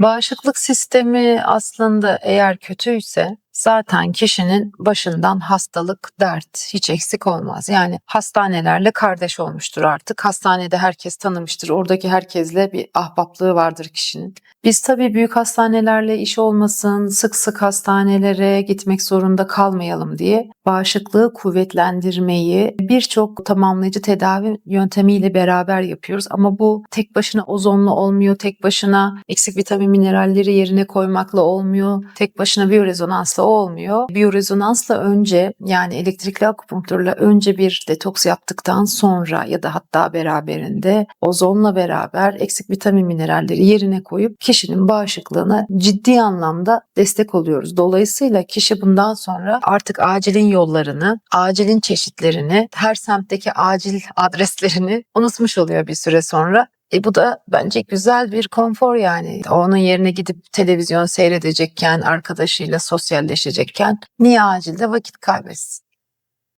Bağışıklık sistemi aslında eğer kötüyse zaten kişinin başından hastalık, dert hiç eksik olmaz. Yani hastanelerle kardeş olmuştur artık. Hastanede herkes tanımıştır. Oradaki herkesle bir ahbaplığı vardır kişinin. Biz tabii büyük hastanelerle iş olmasın, sık sık hastanelere gitmek zorunda kalmayalım diye bağışıklığı kuvvetlendirmeyi birçok tamamlayıcı tedavi yöntemiyle beraber yapıyoruz. Ama bu tek başına ozonla olmuyor, tek başına eksik vitamin mineralleri yerine koymakla olmuyor, tek başına biyorezonansla olmuyor. Biyorezonansla önce yani elektrikli akupunkturla önce bir detoks yaptıktan sonra ya da hatta beraberinde ozonla beraber eksik vitamin mineralleri yerine koyup kişinin bağışıklığına ciddi anlamda destek oluyoruz. Dolayısıyla kişi bundan sonra artık acilin yollarını, acilin çeşitlerini, her semtteki acil adreslerini unutmuş oluyor bir süre sonra. E bu da bence güzel bir konfor yani. Onun yerine gidip televizyon seyredecekken, arkadaşıyla sosyalleşecekken niye acilde vakit kaybetsin?